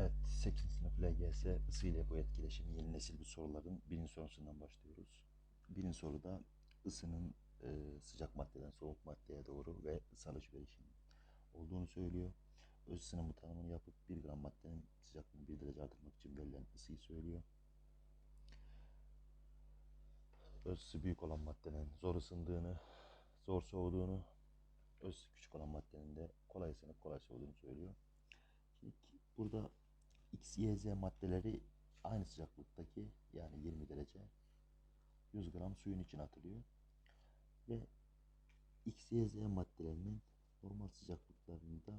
Evet, 8. sınıf LGS ısı ile bu etkileşimi yeni nesil bir soruların birinci sorusundan başlıyoruz. Birinci soruda ısının e, sıcak maddeden soğuk maddeye doğru ve ısı alışverişinin olduğunu söylüyor. Öz ısının bu tanımını yapıp 1 gram maddenin sıcaklığını 1 derece artırmak için verilen ısıyı söylüyor. Öz ısı büyük olan maddenin zor ısındığını, zor soğuduğunu, öz küçük olan maddenin de kolay ısınıp kolay soğuduğunu söylüyor. Şimdi burada X, Y, Z maddeleri aynı sıcaklıktaki yani 20 derece 100 gram suyun içine atılıyor. Ve X, Y, Z maddelerinin normal sıcaklıklarında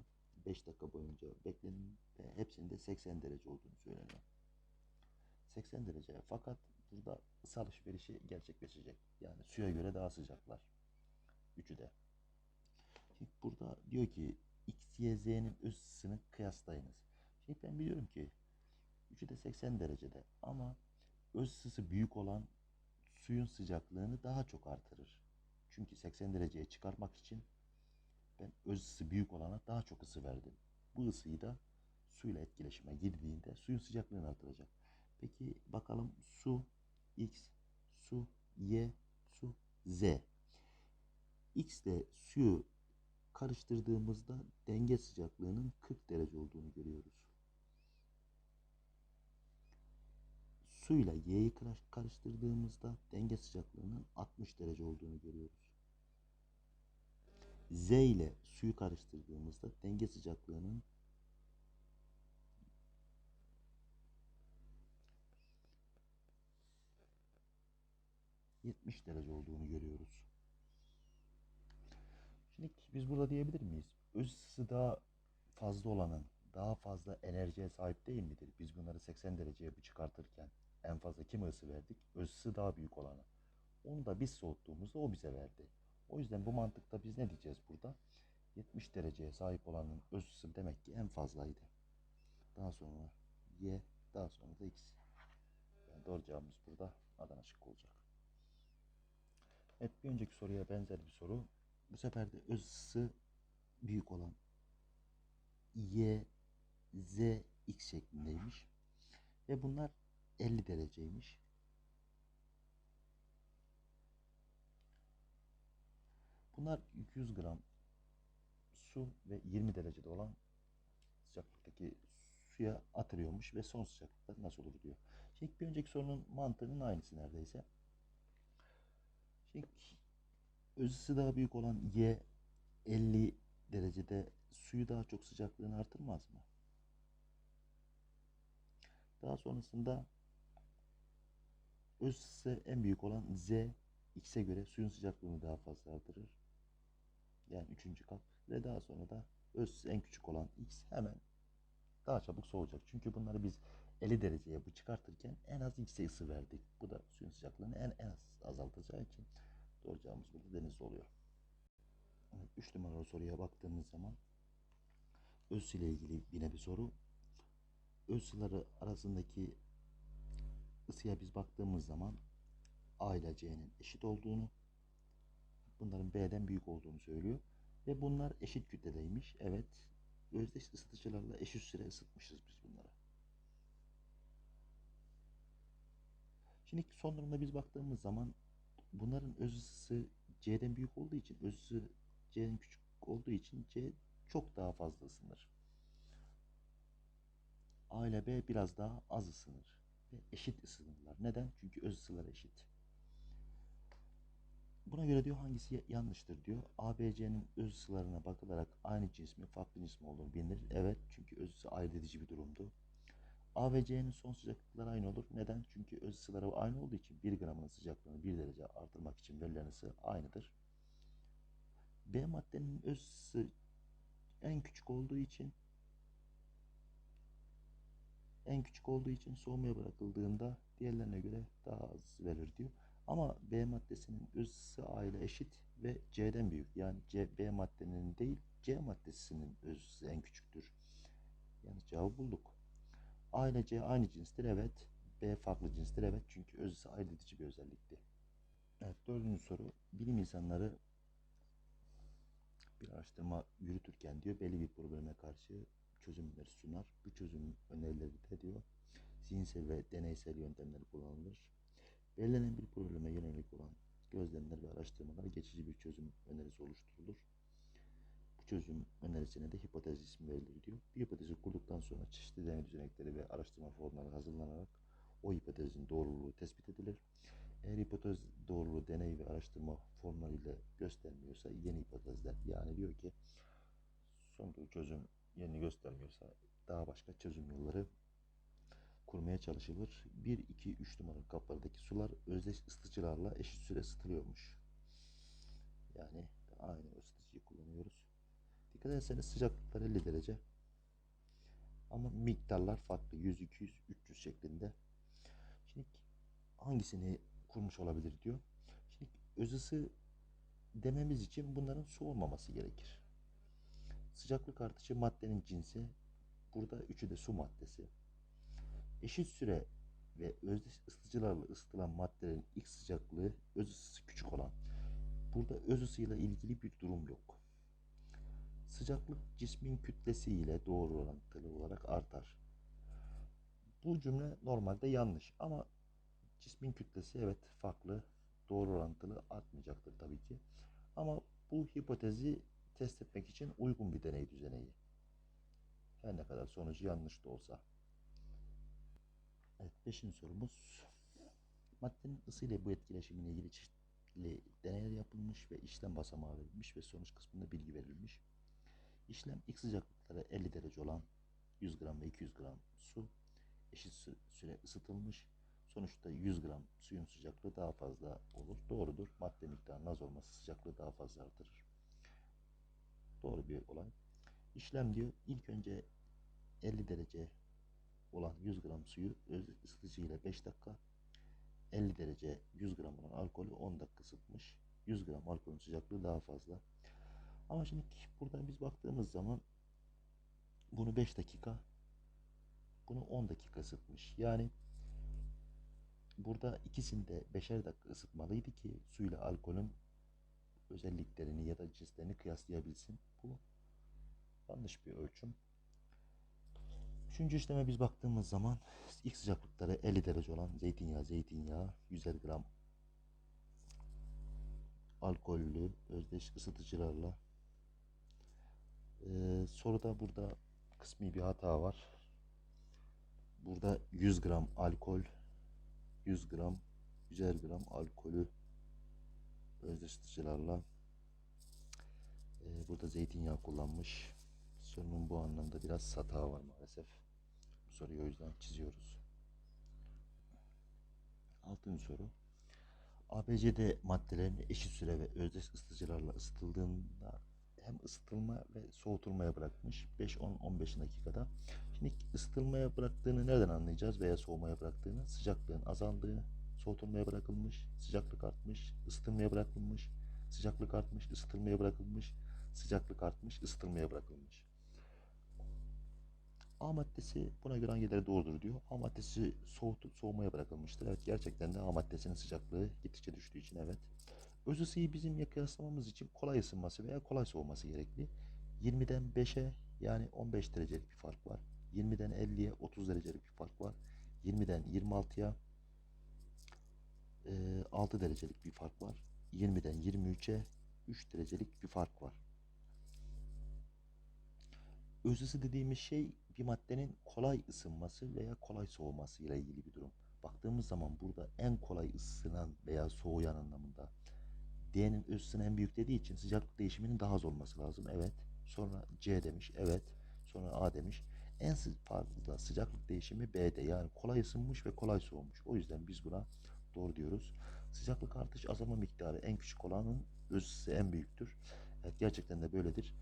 5 dakika boyunca beklenin ve hepsinde 80 derece olduğunu söyleniyor. 80 derece fakat burada ısı alışverişi gerçekleşecek. Yani suya göre daha sıcaklar. Üçü de. Şimdi burada diyor ki X, Y, Z'nin öz ısısını kıyaslayınız. Şimdi ben biliyorum ki üçü de 80 derecede ama öz ısısı büyük olan suyun sıcaklığını daha çok artırır. Çünkü 80 dereceye çıkarmak için ben öz ısı büyük olana daha çok ısı verdim. Bu ısıyı da suyla etkileşime girdiğinde suyun sıcaklığını artıracak. Peki bakalım su X, su Y, su Z. X ile suyu karıştırdığımızda denge sıcaklığının 40 derece olduğunu görüyoruz. Suyla Y'yi karıştırdığımızda denge sıcaklığının 60 derece olduğunu görüyoruz. Z ile suyu karıştırdığımızda denge sıcaklığının ...70 derece olduğunu görüyoruz. Şimdi biz burada diyebilir miyiz? Öz ısısı daha fazla olanın daha fazla enerjiye sahip değil midir? Biz bunları 80 dereceye bu çıkartırken en fazla kime ısı verdik? Öz ısı daha büyük olana. Onu da biz soğuttuğumuzda o bize verdi. O yüzden bu mantıkta biz ne diyeceğiz burada? 70 dereceye sahip olanın öz ısı demek ki en fazlaydı. Daha sonra Y, daha sonra da X. Yani doğru cevabımız burada Adana şıkkı olacak. Evet bir önceki soruya benzer bir soru. Bu sefer de ısısı büyük olan Y, Z, X şeklindeymiş. Ve bunlar 50 dereceymiş. Bunlar 100 gram su ve 20 derecede olan sıcaklıktaki suya atılıyormuş ve son sıcaklıkta nasıl olur diyor. Şimdi bir önceki sorunun mantığının aynısı neredeyse. Şimdi öz ısı daha büyük olan Y 50 derecede suyu daha çok sıcaklığını artırmaz mı? Daha sonrasında öz ısısı en büyük olan Z X'e göre suyun sıcaklığını daha fazla artırır. Yani üçüncü kat ve daha sonra da öz ısısı en küçük olan X hemen daha çabuk soğuyacak. Çünkü bunları biz 50 dereceye bu çıkartırken en az X'e ısı verdik. Bu da suyun sıcaklığını en, en az azaltacağı için doğru cevabımız burada denizli oluyor. Evet, 3 numaralı soruya baktığımız zaman öz ile ilgili yine bir soru. Öz sıları arasındaki ısıya biz baktığımız zaman A ile C'nin eşit olduğunu, bunların B'den büyük olduğunu söylüyor. Ve bunlar eşit kütledeymiş. Evet, özdeş ısıtıcılarla eşit süre ısıtmışız biz bunlara. Şimdi son durumda biz baktığımız zaman bunların öz ısısı C'den büyük olduğu için, öz ısı C'nin küçük olduğu için C çok daha fazla ısınır. A ile B biraz daha az ısınır ve eşit ısınırlar. Neden? Çünkü öz ısılar eşit. Buna göre diyor hangisi yanlıştır diyor. A, B, C'nin öz ısılarına bakılarak aynı cins mi, farklı cins mi olur bilinir. Evet, çünkü öz ısı ayırt edici bir durumdu. A ve C'nin son sıcaklıkları aynı olur. Neden? Çünkü öz ısıları aynı olduğu için 1 gramının sıcaklığını 1 derece artırmak için verilen ısı aynıdır. B maddenin öz ısısı en küçük olduğu için en küçük olduğu için soğumaya bırakıldığında diğerlerine göre daha az verir diyor. Ama B maddesinin öz ısısı A ile eşit ve C'den büyük. Yani C, B maddenin değil C maddesinin öz ısısı en küçüktür. Yani cevabı bulduk. A ile C aynı cinstir evet. B farklı cinstir evet. Çünkü öz ısı ayırt edici bir özellikti. Evet dördüncü soru. Bilim insanları bir araştırma yürütürken diyor belli bir probleme karşı çözümleri sunar. Bu çözüm önerileri de diyor zihinsel ve deneysel yöntemler kullanılır. Belirlenen bir probleme yönelik olan gözlemler ve araştırmalar geçici bir çözüm önerisi oluşturulur. Bu çözüm önerisine de hipotez ismi verilir diyor. Bir hipotezi kurduktan sonra çeşitli deney düzenekleri ve araştırma formları hazırlanarak o hipotezin doğruluğu tespit edilir. Eğer hipotez doğruluğu deney ve araştırma formlarıyla göstermiyorsa yeni hipotezler yani diyor ki sunduğu çözüm yeni göstermiyorsa daha başka çözüm yolları kurmaya çalışılır. 1, 2, 3 numaralı kaplardaki sular özdeş ısıtıcılarla eşit süre ısıtılıyormuş. Yani aynı ısıtıcıyı kullanıyoruz. Dikkat ederseniz sıcaklıklar 50 derece. Ama miktarlar farklı. 100, 200, 300 şeklinde. Şimdi hangisini kurmuş olabilir diyor. Şimdi öz ısı dememiz için bunların su olmaması gerekir. Sıcaklık artışı maddenin cinsi. Burada üçü de su maddesi. Eşit süre ve özdeş ısıtıcılarla ısıtılan maddelerin ilk sıcaklığı öz ısısı küçük olan. Burada öz ısıyla ilgili bir durum yok. Sıcaklık cismin kütlesi ile doğru orantılı olarak artar. Bu cümle normalde yanlış ama cismin kütlesi evet farklı, doğru orantılı artmayacaktır tabii ki. Ama bu hipotezi test etmek için uygun bir deney düzeneği. Her ne kadar sonucu yanlış da olsa. Evet, beşinci sorumuz. Maddenin ısı ile bu etkileşimiyle ilgili çeşitli deneyler yapılmış ve işlem basamağı verilmiş ve sonuç kısmında bilgi verilmiş. İşlem ilk sıcaklıkları 50 derece olan 100 gram ve 200 gram su eşit sü- süre ısıtılmış. Sonuçta 100 gram suyun sıcaklığı daha fazla olur. Doğrudur. Madde miktarının az olması sıcaklığı daha fazla artırır. Doğru bir olay. İşlem diyor ilk önce 50 derece olan 100 gram suyu öz ısıtıcı ile 5 dakika 50 derece 100 gram olan alkolü 10 dakika ısıtmış. 100 gram alkolün sıcaklığı daha fazla. Ama şimdi buradan biz baktığımız zaman bunu 5 dakika bunu 10 dakika ısıtmış. Yani burada ikisini de 5'er dakika ısıtmalıydı ki suyla alkolün özelliklerini ya da cinslerini kıyaslayabilsin. Bu yanlış bir ölçüm. Üçüncü işleme biz baktığımız zaman ilk sıcaklıkları 50 derece olan zeytinyağı, zeytinyağı 100 gram alkollü özdeş ısıtıcılarla ee, soruda burada kısmi bir hata var. Burada 100 gram alkol 100 gram 100 gram alkolü özdeş ısıtıcılarla ee, burada zeytinyağı kullanmış. Sorunun bu anlamda biraz hata var maalesef. Bu soruyu o yüzden çiziyoruz. Altıncı soru. ABCD maddelerin eşit süre ve özdeş ısıtıcılarla ısıtıldığında hem ısıtılma ve soğutulmaya bırakmış 5-10-15 dakikada. Şimdi ısıtılmaya bıraktığını nereden anlayacağız veya soğumaya bıraktığını? Sıcaklığın azaldığını, soğutulmaya bırakılmış, sıcaklık artmış, ısıtılmaya bırakılmış, sıcaklık artmış, ısıtılmaya bırakılmış, sıcaklık artmış, ısıtılmaya bırakılmış. A maddesi buna göre hangileri doğrudur diyor. A maddesi soğutup soğumaya bırakılmıştır. Evet gerçekten de A maddesinin sıcaklığı gittikçe düştüğü için evet. Öz ısıyı bizim kıyaslamamız için kolay ısınması veya kolay soğuması gerekli. 20'den 5'e yani 15 derecelik bir fark var. 20'den 50'ye 30 derecelik bir fark var. 20'den 26'ya 6 derecelik bir fark var. 20'den 23'e 3 derecelik bir fark var. Öz dediğimiz şey bir maddenin kolay ısınması veya kolay soğuması ile ilgili bir durum. Baktığımız zaman burada en kolay ısınan veya soğuyan anlamında D'nin öz en büyük dediği için sıcaklık değişiminin daha az olması lazım. Evet. Sonra C demiş. Evet. Sonra A demiş. En fazla sıcaklık değişimi B'de. Yani kolay ısınmış ve kolay soğumuş. O yüzden biz buna doğru diyoruz. Sıcaklık artış azalma miktarı en küçük olanın öz en büyüktür. Evet gerçekten de böyledir.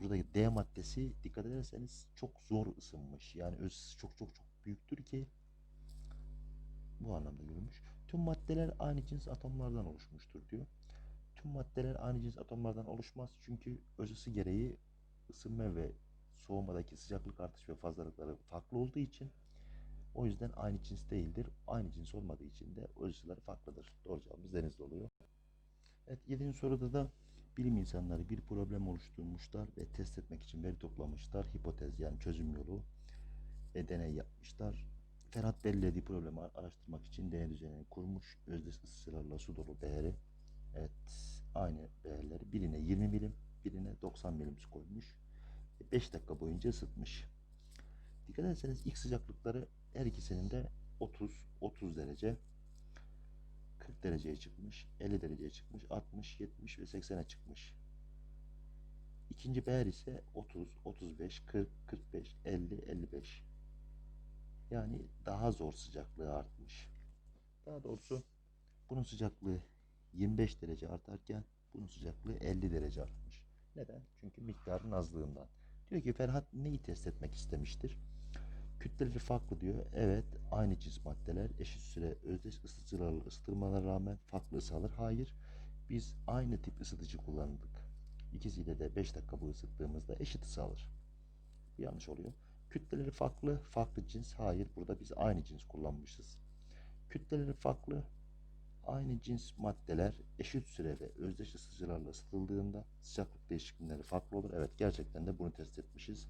Buradaki D maddesi dikkat ederseniz çok zor ısınmış. Yani öz çok çok çok büyüktür ki bu anlamda görülmüş. Tüm maddeler aynı cins atomlardan oluşmuştur diyor. Tüm maddeler aynı cins atomlardan oluşmaz çünkü öz ısı gereği ısınma ve soğumadaki sıcaklık artış ve fazlalıkları farklı olduğu için o yüzden aynı cins değildir. Aynı cins olmadığı için de öz ısıları farklıdır. Doğru cevabımız denizli oluyor. Evet 7. soruda da Bilim insanları bir problem oluşturmuşlar ve test etmek için veri toplamışlar. Hipotez yani çözüm yolu ve deney yapmışlar. Ferhat belirlediği problemi araştırmak için deney düzenini kurmuş. Özdeş ısılarla su dolu beğeri. Evet aynı beğerleri birine 20 milim birine 90 milim su koymuş. 5 dakika boyunca ısıtmış. Dikkat ederseniz ilk sıcaklıkları her ikisinin de 30 30 derece 40 dereceye çıkmış, 50 dereceye çıkmış, 60, 70 ve 80'e çıkmış. İkinci beğer ise 30, 35, 40, 45, 50, 55. Yani daha zor sıcaklığı artmış. Daha doğrusu bunun sıcaklığı 25 derece artarken bunun sıcaklığı 50 derece artmış. Neden? Çünkü miktarın azlığından. Diyor ki Ferhat neyi test etmek istemiştir? Kütleleri farklı diyor. Evet aynı cins maddeler eşit süre özdeş ısıtıcılarla ısıtılmalarına rağmen farklı alır. Hayır biz aynı tip ısıtıcı kullandık. İkisiyle de 5 dakika bu ısıttığımızda eşit ısı alır. Bir yanlış oluyor. Kütleleri farklı, farklı cins. Hayır burada biz aynı cins kullanmışız. Kütleleri farklı, aynı cins maddeler eşit süre ve özdeş ısıtıcılarla ısıtıldığında sıcaklık değişiklikleri farklı olur. Evet gerçekten de bunu test etmişiz.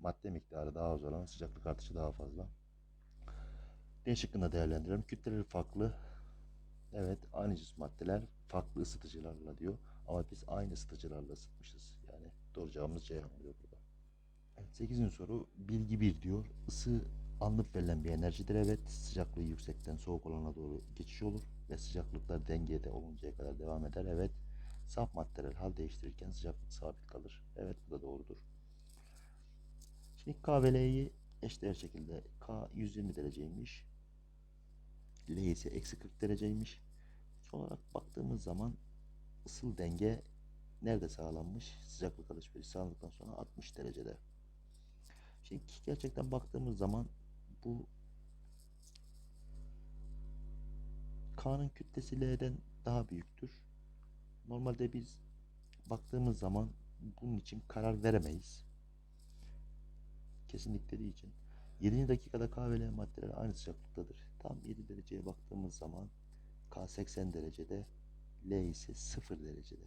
Madde miktarı daha az olan sıcaklık artışı daha fazla. D şıkkını değerlendirelim. Kütleleri farklı. Evet aynı cins maddeler farklı ısıtıcılarla diyor. Ama biz aynı ısıtıcılarla ısıtmışız. Yani doğru cevabımız C oluyor burada. Evet, 8. soru bilgi 1 diyor. Isı alınıp verilen bir enerjidir. Evet sıcaklığı yüksekten soğuk olana doğru geçiş olur ve sıcaklıklar dengede oluncaya kadar devam eder. Evet saf maddeler hal değiştirirken sıcaklık sabit kalır. Evet bu da doğrudur. Şimdi K ve L'yi eşdeğer şekilde K 120 dereceymiş. L ise eksi 40 dereceymiş. Son olarak baktığımız zaman ısıl denge nerede sağlanmış? Sıcaklık alışverişi sağlandıktan sonra 60 derecede. Şimdi gerçekten baktığımız zaman bu K'nın kütlesi L'den daha büyüktür. Normalde biz baktığımız zaman bunun için karar veremeyiz. Kesinlikle için. 7. dakikada K ve L maddeleri aynı sıcaklıktadır. Tam 7 dereceye baktığımız zaman K 80 derecede, L ise 0 derecede.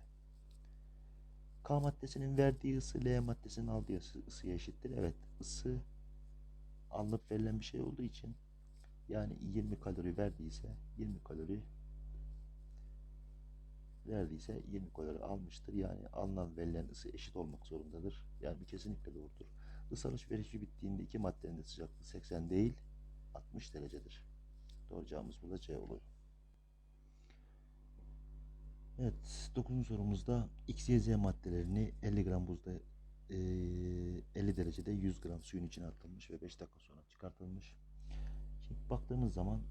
K maddesinin verdiği ısı L maddesinin aldığı ısı, ısıya eşittir. Evet, ısı alınıp verilen bir şey olduğu için yani 20 kalori verdiyse 20 kalori verdiyse 20 kalori almıştır. Yani alınan verilen ısı eşit olmak zorundadır. Yani kesinlikle doğrudur. Isı alışverişi bittiğinde iki maddenin de sıcaklığı 80 değil 60 derecedir. Doğru cevabımız burada C oluyor. Evet, 9. sorumuzda X, Y, maddelerini 50 gram buzda eee, 50 derecede 100 gram suyun içine atılmış ve 5 dakika sonra çıkartılmış. Şimdi baktığımız zaman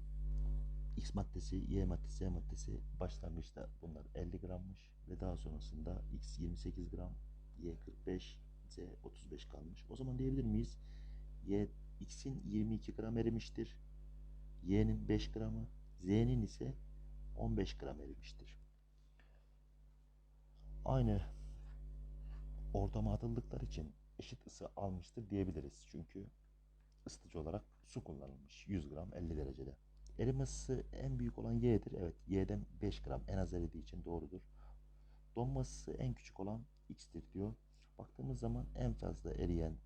X maddesi, Y maddesi, Z maddesi başlangıçta bunlar 50 grammış ve daha sonrasında X 28 gram, Y 45, Z 35 kalmış. O zaman diyebilir miyiz? Y, X'in 22 gram erimiştir. Y'nin 5 gramı, Z'nin ise 15 gram erimiştir. Aynı ortama atıldıkları için eşit ısı almıştır diyebiliriz. Çünkü ısıtıcı olarak su kullanılmış 100 gram 50 derecede. Erime ısısı en büyük olan Y'dir. Evet Y'den 5 gram en az eridiği için doğrudur. Donma ısısı en küçük olan X'tir diyor. Baktığımız zaman en fazla eriyen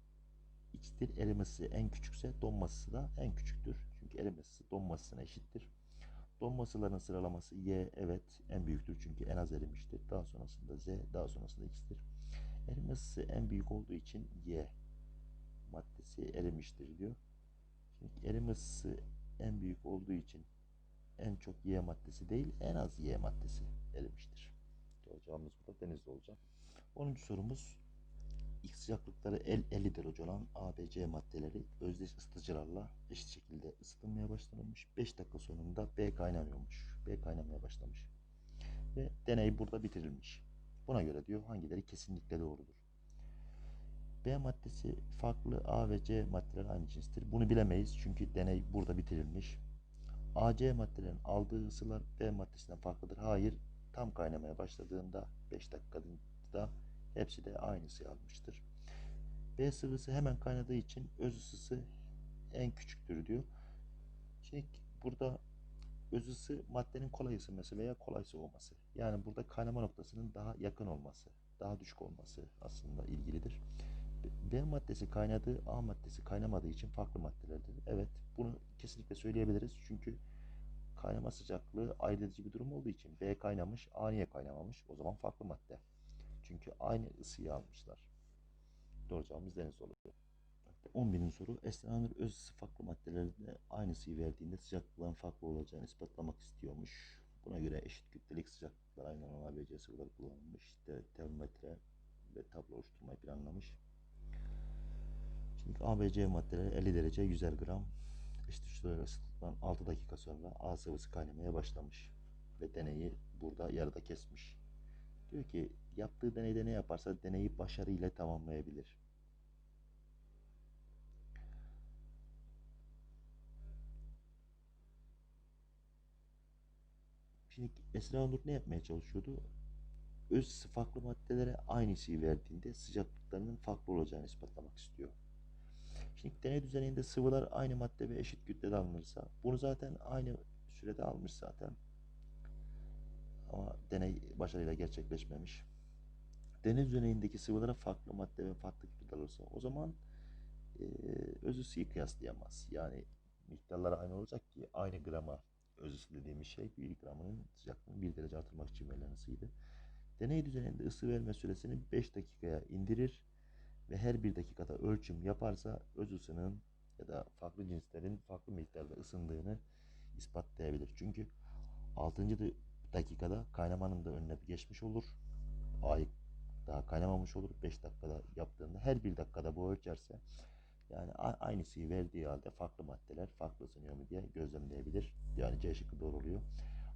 X'tir. Erime ısısı en küçükse donma ısısı da en küçüktür. Çünkü erime ısısı donma ısısına eşittir. Donma ısılarının sıralaması Y evet en büyüktür çünkü en az erimiştir. Daha sonrasında Z, daha sonrasında X'tir. Erime ısısı en büyük olduğu için Y maddesi erimiştir diyor. Şimdi erime ısısı en büyük olduğu için en çok Y maddesi değil en az Y maddesi erimiştir. Cevabımız burada denizde olacak. 10. sorumuz sıcaklıkları 50 derece olan A, B, C maddeleri özdeş ısıtıcılarla eşit şekilde ısıtılmaya başlanmış. 5 dakika sonunda B kaynamıyormuş. B kaynamaya başlamış. Ve deney burada bitirilmiş. Buna göre diyor hangileri kesinlikle doğrudur. B maddesi farklı A ve C maddeler aynı cinstir. Bunu bilemeyiz çünkü deney burada bitirilmiş. A, C maddelerin aldığı ısılar B maddesinden farklıdır. Hayır, tam kaynamaya başladığında 5 dakikada hepsi de aynı ısıyı almıştır. B sıvısı hemen kaynadığı için öz ısısı en küçüktür diyor. Şimdi burada öz ısı maddenin kolay ısınması veya kolay soğuması. Yani burada kaynama noktasının daha yakın olması, daha düşük olması aslında ilgilidir. B maddesi kaynadığı, A maddesi kaynamadığı için farklı maddelerdir. Evet, bunu kesinlikle söyleyebiliriz. Çünkü kaynama sıcaklığı ayırt edici bir durum olduğu için B kaynamış, A niye kaynamamış? O zaman farklı madde. Çünkü aynı ısıyı almışlar. Doğru cevabımız deniz oluyor. 11. soru. Esnanur öz farklı maddelerinde aynı verdiğinde sıcaklıkların farklı olacağını ispatlamak istiyormuş. Buna göre eşit kütlelik sıcaklıklar aynı olan ABC sıvıları kullanılmış. İşte termometre ve tablo oluşturmayı planlamış. Şimdi ABC maddeleri 50 derece 100 gram eşit ölçüde ısıtılan 6 dakika sonra A sıvısı kaynamaya başlamış. Ve deneyi burada yarıda kesmiş. Diyor ki yaptığı deneyde ne yaparsa deneyi başarıyla tamamlayabilir. Şimdi Esra Nur ne yapmaya çalışıyordu? Öz farklı maddelere aynı ısıyı verdiğinde sıcaklıklarının farklı olacağını ispatlamak istiyor. Şimdi deney düzeninde sıvılar aynı madde ve eşit kütlede alınırsa, bunu zaten aynı sürede almış zaten. Ama deney başarıyla gerçekleşmemiş. Deney düzenindeki sıvılara farklı madde ve farklı kütlede alırsa, o zaman e, öz ısıyı kıyaslayamaz. Yani miktarları aynı olacak ki aynı grama öz ısı dediğimiz şey bir gramının sıcaklığını 1 derece artırmak için verilen ısıydı. Deney düzeninde ısı verme süresini 5 dakikaya indirir ve her bir dakikada ölçüm yaparsa öz ısının ya da farklı cinslerin farklı miktarda ısındığını ispatlayabilir. Çünkü 6. dakikada kaynamanın da önüne geçmiş olur. Ay daha kaynamamış olur. 5 dakikada yaptığında her bir dakikada bu ölçerse yani aynısıyı verdiği halde farklı maddeler farklı ısınıyor mu diye gözlemleyebilir. Yani C şıkkı doğru oluyor.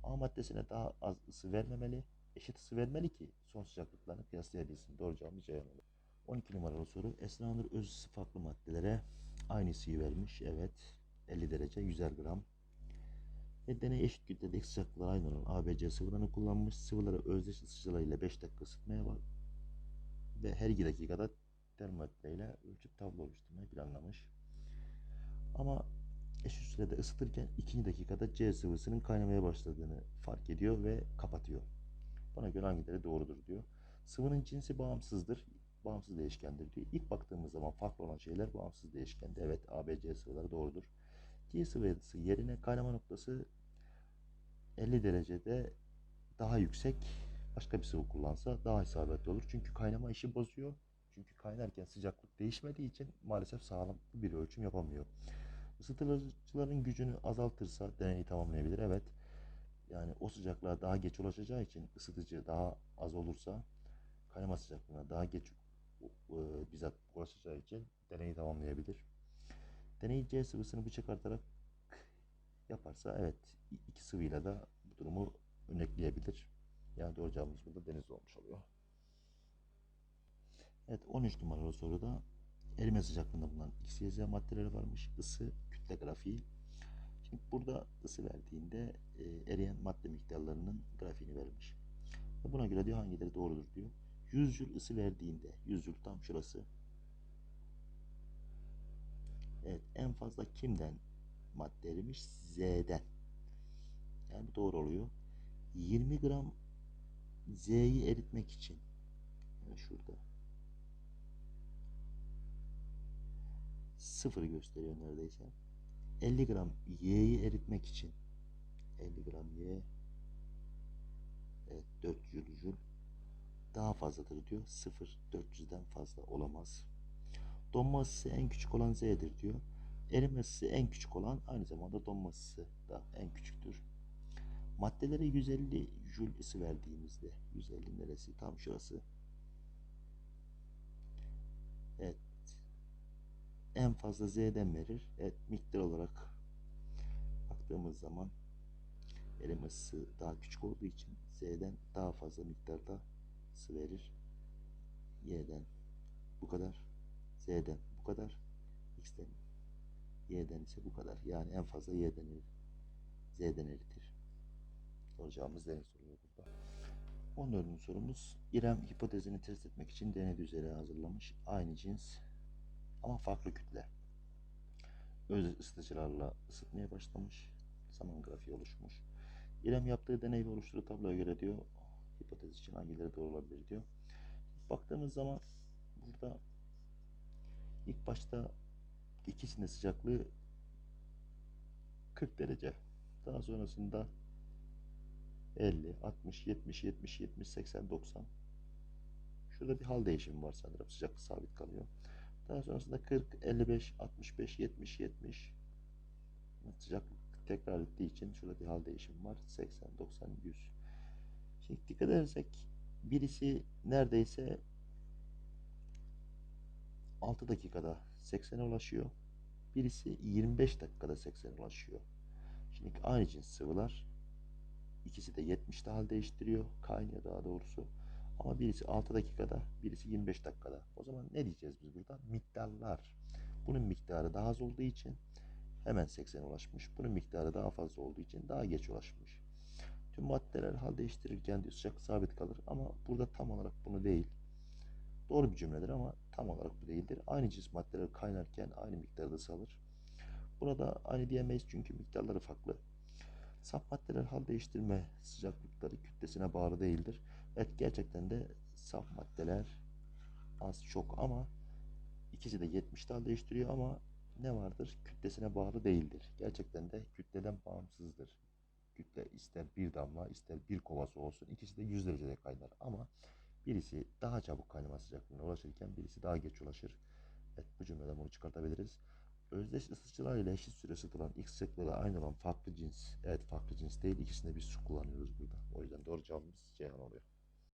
A maddesine daha az ısı vermemeli, eşit ısı vermeli ki son sıcaklıklarını kıyaslayabilsin. Doğru cevabımız C olur. 12 numaralı soru. Esra Nur öz farklı maddelere aynı ısıyı vermiş. Evet. 50 derece 100 gram. Ve deney eşit kütledeki sıcaklıklar aynı olan ABC sıvılarını kullanmış. Sıvıları özdeş ısıtıcılarıyla 5 dakika ısıtmaya var. Ve her 2 dakikada termometre ile ölçüp tablo oluşturmayı planlamış. Ama eşit sürede ısıtırken 2. dakikada C sıvısının kaynamaya başladığını fark ediyor ve kapatıyor. Bana göre hangileri doğrudur diyor. Sıvının cinsi bağımsızdır. Bağımsız değişkendir diyor. İlk baktığımız zaman farklı olan şeyler bağımsız değişkendi. Evet ABC sıvıları doğrudur. C sıvısı yerine kaynama noktası 50 derecede daha yüksek başka bir sıvı kullansa daha isabetli olur. Çünkü kaynama işi bozuyor. Çünkü kaynarken sıcaklık değişmediği için maalesef sağlıklı bir ölçüm yapamıyor. Isıtıcıların gücünü azaltırsa deneyi tamamlayabilir. Evet. Yani o sıcaklığa daha geç ulaşacağı için ısıtıcı daha az olursa kaynama sıcaklığına daha geç e, bizzat ulaşacağı için deneyi tamamlayabilir. Deney C sıvısını bıçak artarak yaparsa evet iki sıvıyla da bu durumu örnekleyebilir. Yani doğru cevabımız burada deniz olmuş oluyor. Evet 13 numaralı soruda erime sıcaklığında bulunan X, Y, Z maddeleri varmış. Isı, kütle grafiği. Şimdi burada ısı verdiğinde e, eriyen madde miktarlarının grafiğini vermiş. Ve buna göre diyor hangileri doğrudur diyor. 100 jül ısı verdiğinde 100 jül tam şurası. Evet en fazla kimden madde erimiş? Z'den. Yani bu doğru oluyor. 20 gram Z'yi eritmek için yani şurada sıfır gösteriyor neredeyse. 50 gram Y'yi eritmek için 50 gram Y evet 4 jül daha fazladır diyor. 0 400'den fazla olamaz. Donma en küçük olan Z'dir diyor. Erime ısısı en küçük olan aynı zamanda donma ısısı da en küçüktür. Maddelere 150 jül ısı verdiğimizde 150 neresi? Tam şurası. Evet. En fazla Z'den verir. Evet miktar olarak baktığımız zaman erime ısısı daha küçük olduğu için Z'den daha fazla miktarda ısı verir. Y'den bu kadar. Z'den bu kadar. X'den Y'den ise bu kadar. Yani en fazla Y'den erir. Z'den eritir. Soracağımız deney soruyor burada. 14. sorumuz İrem hipotezini test etmek için deney düzeyi hazırlamış. Aynı cins ama farklı kütle. Öz ısıtıcılarla ısıtmaya başlamış. zaman grafiği oluşmuş. İrem yaptığı deney ve oluşturduğu tabloya göre diyor hipotez için hangileri doğru olabilir diyor. Baktığımız zaman burada ilk başta ikisinin sıcaklığı 40 derece. Daha sonrasında 50, 60, 70, 70, 70, 80, 90. Şurada bir hal değişimi var sanırım. Sıcaklık sabit kalıyor. Daha sonrasında 40, 55, 65, 70, 70. Sıcaklık tekrar ettiği için şurada bir hal değişimi var. 80, 90, 100. Şimdi dikkat edersek birisi neredeyse 6 dakikada 80'e ulaşıyor. Birisi 25 dakikada 80'e ulaşıyor. Şimdi aynı cins sıvılar. İkisi de 70'te hal değiştiriyor. Kaynıyor daha doğrusu. Ama birisi 6 dakikada, birisi 25 dakikada. O zaman ne diyeceğiz biz burada? Miktarlar. Bunun miktarı daha az olduğu için hemen 80'e ulaşmış. Bunun miktarı daha fazla olduğu için daha geç ulaşmış. Tüm maddeler hal değiştirirken diyor sıcaklık sabit kalır ama burada tam olarak bunu değil. Doğru bir cümledir ama tam olarak bu değildir. Aynı cins maddeler kaynarken aynı miktarda salır. Burada aynı diyemeyiz çünkü miktarları farklı. Saf maddeler hal değiştirme sıcaklıkları kütlesine bağlı değildir. Evet gerçekten de saf maddeler az çok ama ikisi de 70'te hal değiştiriyor ama ne vardır? Kütlesine bağlı değildir. Gerçekten de kütleden bağımsızdır. Kütle ister bir damla ister bir kovası olsun ikisi de 100 derecede kaynar ama birisi daha çabuk kaynama sıcaklığına ulaşırken birisi daha geç ulaşır. Evet bu cümleden bunu çıkartabiliriz. Özdeş ısıtıcılar ile eşit süre ısıtılan X sıcaklığı aynı olan farklı cins. Evet farklı cins değil ikisinde bir su kullanıyoruz burada. O yüzden doğru cevabımız Ceyhan oluyor.